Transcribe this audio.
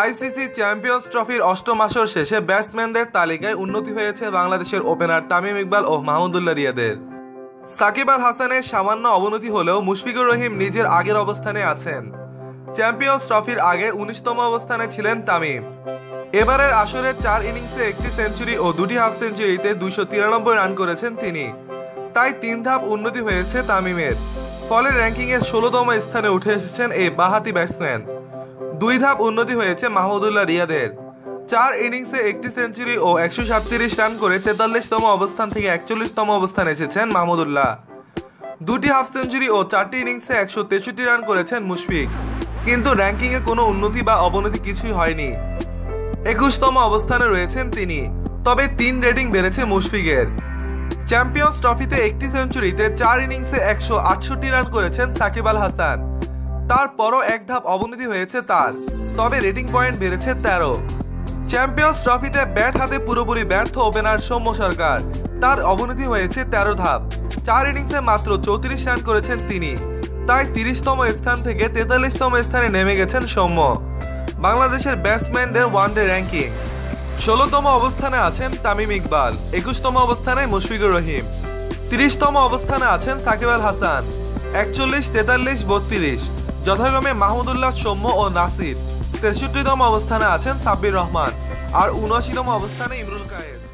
ICC champions ট্রফির অষ্টম আসর শেষে ব্যাটসম্যানদের তালিকায় উন্নতি হয়েছে বাংলাদেশের ওপেনার তামিম ইকবাল ও মাহমুদুল্লাহ রিয়াদের। সাকিব আল হাসানের সামান্য অবনতি হলেও মুশফিকুর রহিম নিজের আগের অবস্থানে আছেন। চ্যাম্পিয়ন্স ট্রফির আগে উনিশতম অবস্থানে ছিলেন তামিম। এবারের আসরের চার ইনিংসে একটি সেঞ্চুরি ও দুটি হাফ সেঞ্চুরিতে দুইশো তিরানব্বই রান করেছেন তিনি। তাই তিন ধাপ উন্নতি হয়েছে তামিমের। ফলে র্যাঙ্কিংয়ে ষোলোতম স্থানে উঠে এসেছেন এই বাহাতি ব্যাটসম্যান। দুই ধাপ উন্নতি হয়েছে মাহমুদুল্লাহ রিয়াদের। চার ইনিংসে একটি সেঞ্চুরি ও একশো সাতত্রিশ রান করে তেতাল্লিশতম অবস্থান থেকে একচল্লিশতম অবস্থানে এসেছেন মাহমুদুল্লাহ। দুটি হাফ সেঞ্চুরি ও চারটি ইনিংসে একশো তেষট্টি রান করেছেন মুশফিক। কিন্তু র্যাঙ্কিংয়ে কোনো উন্নতি বা অবনতি কিছুই হয়নি। একুশতম অবস্থানে রয়েছেন তিনি, তবে তিন রেটিং বেড়েছে মুশফিকের। চ্যাম্পিয়ন্স ট্রফিতে একটি সেঞ্চুরিতে চার ইনিংসে একশো আটষট্টি রান করেছেন সাকিব আল হাসান। তারপরও এক ধাপ অবনতি হয়েছে তার। তবে রেটিং পয়েন্ট বেড়েছে তেরো। চ্যাম্পিয়ন্স ট্রফিতে ব্যাট হাতে পুরোপুরি ব্যর্থ ওপেনার সৌম্য সরকার। তার অবনতি হয়েছে তেরো ধাপ। চার ইনিংসে মাত্র চৌত্রিশ রান করেছেন তিনি। তাই তিরিশতম স্থান থেকে তেতাল্লিশতম স্থানে নেমে গেছেন সৌম্য। বাংলাদেশের ব্যাটসম্যানদের ওয়ানডে র্যাঙ্কিং। ষোলোতম অবস্থানে আছেন তামিম ইকবাল, একুশতম অবস্থানে মুশফিকুর রহিম, তিরিশতম অবস্থানে আছেন সাকিব আল হাসান, একচল্লিশ, তেতাল্লিশ, বত্রিশ। যথাক্রমে মাহমুদুল্লাহ সৌম্য ও নাসির তেষট্টিতম অবস্থানে আছেন সাব্বির রহমান, আর উনআশিতম অবস্থানে ইমরুল কায়েদ